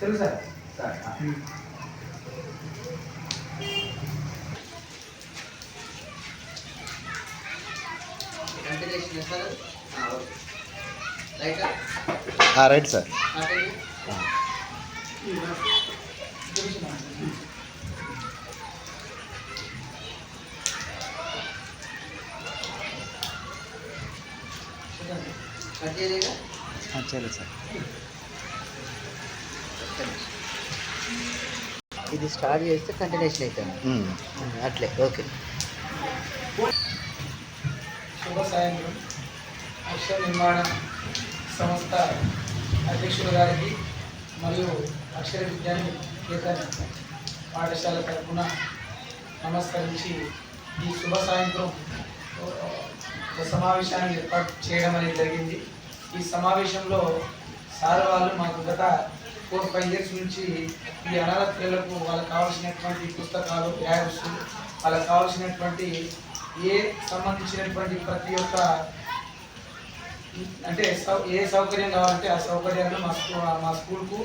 తెలుసు sir sir continuation sir okay రైటా right sir continue cut చేయలేదా చేయలేదు సార్ ఇది స్టార్ట్ చేస్తే కంటిన్యూషన్ అవుతుంది ఉమ్. అట్లే ఓకే. శుభ సాయంత్రం. అక్షర నిర్మాణ సంస్థ అధ్యక్షుడు గారికి మరియు అక్షర విద్యాన్ని కేతన్ పాఠశాల తరఫున నమస్కరించి ఈ శుభ సాయంత్రం ఒక సమావేశాన్ని ఏర్పాటు చేయడం అనేది జరిగింది. ఈ సమావేశంలో సార్ వాళ్ళు మాకు గత ఫోర్ ఫైవ్ ఇయర్స్ నుంచి ఈ అనాథ పిల్లలకు వాళ్ళకి కావాల్సినటువంటి పుస్తకాలు బ్యాగ్స్ వాళ్ళకి కావాల్సినటువంటి ఏ సంబంధించినటువంటి ప్రతి ఒక్క అంటే సౌ ఏ సౌకర్యం కావాలంటే ఆ సౌకర్యాలను మా స్కూ మా స్కూల్కు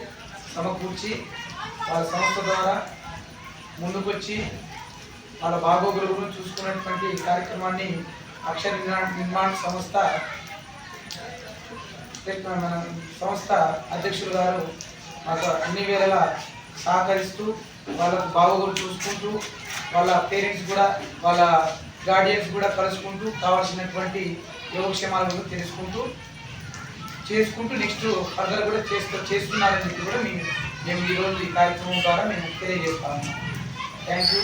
సమకూర్చి వాళ్ళ సంస్థ ద్వారా ముందుకొచ్చి వాళ్ళ బాగోగులను చూసుకున్నటువంటి కార్యక్రమాన్ని అక్షర నిర్మాణ సంస్థ మన సంస్థ అధ్యక్షులు గారు మాకు అన్ని వేళలా సహకరిస్తూ వాళ్ళకు బాగోగులు చూసుకుంటూ వాళ్ళ పేరెంట్స్ కూడా వాళ్ళ గార్డియన్స్ కూడా కలుసుకుంటూ కావాల్సినటువంటి యోగక్షేమాలను తెలుసుకుంటూ చేసుకుంటూ నెక్స్ట్ ఫర్దర్ కూడా చేస్తూ చేస్తున్నారని చెప్పి కూడా మేము మేము ఈరోజు ఈ కార్యక్రమం ద్వారా మేము తెలియజేస్తాము. థ్యాంక్ యూ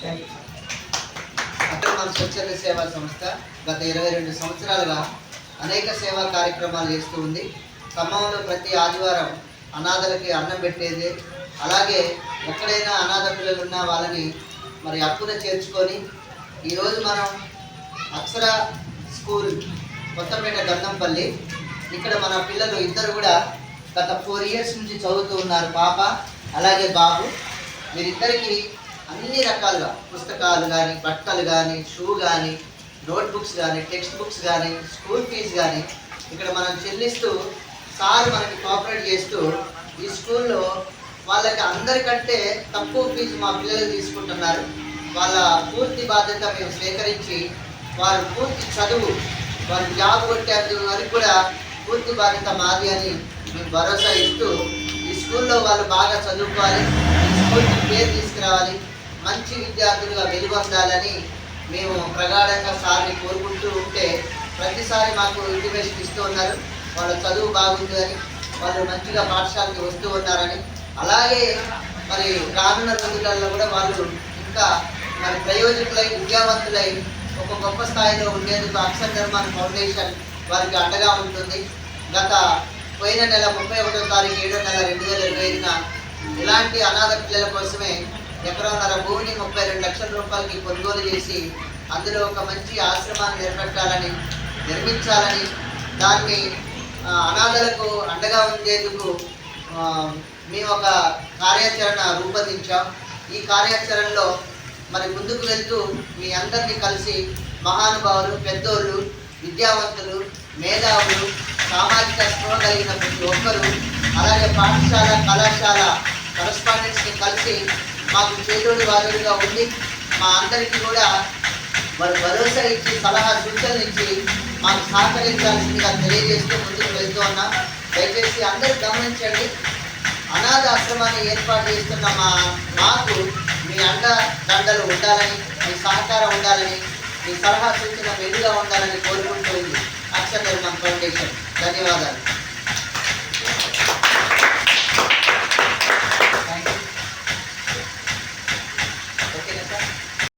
థ్యాంక్ యూ స్వచ్ఛంద సేవా సంస్థ. గత ఇరవై రెండు సంవత్సరాలుగా అనేక సేవా కార్యక్రమాలు చేస్తూ ఉంది. ఖమ్మంలో ప్రతి ఆదివారం అనాథలకి అన్నం పెట్టేది. అలాగే ఎక్కడైనా అనాథ పిల్లలు ఉన్నా వాళ్ళని మరి అప్పున చేర్చుకొని ఈరోజు మనం అక్షర స్కూల్ కొత్తపేట గంధంపల్లి ఇక్కడ మన పిల్లలు ఇద్దరు కూడా గత ఫోర్ ఇయర్స్ నుంచి చదువుతూ ఉన్నారు పాప అలాగే బాబు. వీరిద్దరికీ అన్ని రకాలుగా పుస్తకాలు కానీ బట్టలు కానీ షూ కానీ నోట్ బుక్స్ కానీ టెక్స్ట్ బుక్స్ కానీ స్కూల్ ఫీజు కానీ ఇక్కడ మనం చెల్లిస్తూ సార్ మనకి కోఆపరేట్ చేస్తూ ఈ స్కూల్లో వాళ్ళకి అందరికంటే తక్కువ ఫీజు మా పిల్లలు తీసుకుంటున్నారు. వాళ్ళ పూర్తి బాధ్యత మేము స్వీకరించి వారు పూర్తి చదువు వారు జాబ్ కొట్టే వరకు కూడా పూర్తి బాధ్యత మాది అని మేము భరోసా ఇస్తూ ఈ స్కూల్లో వాళ్ళు బాగా చదువుకోవాలి ఈ స్కూల్కి పేరు తీసుకురావాలి మంచి విద్యార్థులుగా వెలుగొందాలని మేము ప్రగాఢంగా సార్ని కోరుకుంటూ ఉంటే ప్రతిసారి మాకు ఇంటిమేషన్ ఇస్తూ ఉన్నారు. వాళ్ళ చదువు బాగుందని వాళ్ళు మంచిగా పాఠశాలకి వస్తూ ఉన్నారని అలాగే మరి రానున్న రోజులలో కూడా వాళ్ళు ఇంకా మరి ప్రయోజకులై విద్యావంతులై ఒక గొప్ప స్థాయిలో ఉండేందుకు అక్షర నిర్మాణ ఫౌండేషన్ వారికి అండగా ఉంటుంది. గత పోయిన నెల ముప్పై ఒకటో తారీఖు ఏడో నెల రెండు వేల ఇరవై ఐదున ఇలాంటి అనాథ పిల్లల కోసమే ఎకరాన్నర భూమిని ముప్పై రెండు లక్షల రూపాయలకి కొనుగోలు చేసి అందులో ఒక మంచి ఆశ్రమాన్ని నిలబెట్టాలని నిర్మించాలని దాన్ని అనాథలకు అండగా ఉండేందుకు మేము ఒక కార్యాచరణ రూపొందించాం. ఈ కార్యాచరణలో మరి ముందుకు వెళ్తూ మీ అందరినీ కలిసి మహానుభావులు పెద్దోళ్ళు విద్యావంతులు మేధావులు సామాజిక స్పృహ కలిగిన ప్రతి ఒక్కరు అలాగే పాఠశాల కళాశాల కరస్పాండెంట్స్ని కలిసి మాకు చేదోడు వారుగా ఉండి మా అందరికీ కూడా వారు భరోసా ఇచ్చి సలహా సూచనలు ఇచ్చి మాకు సహకరించాల్సిందిగా తెలియజేస్తూ ముందుకు వెళ్తూ ఉన్నాం. దయచేసి అందరూ గమనించండి. అనాథ ఆశ్రమాన్ని ఏర్పాటు చేస్తున్న మా మాకు మీ అండ దండలు ఉండాలని మీ సహకారం ఉండాలని మీ సలహా సూచన మెరుగా ఉండాలని కోరుకుంటుంది ఉంది. ఫౌండేషన్. ధన్యవాదాలు.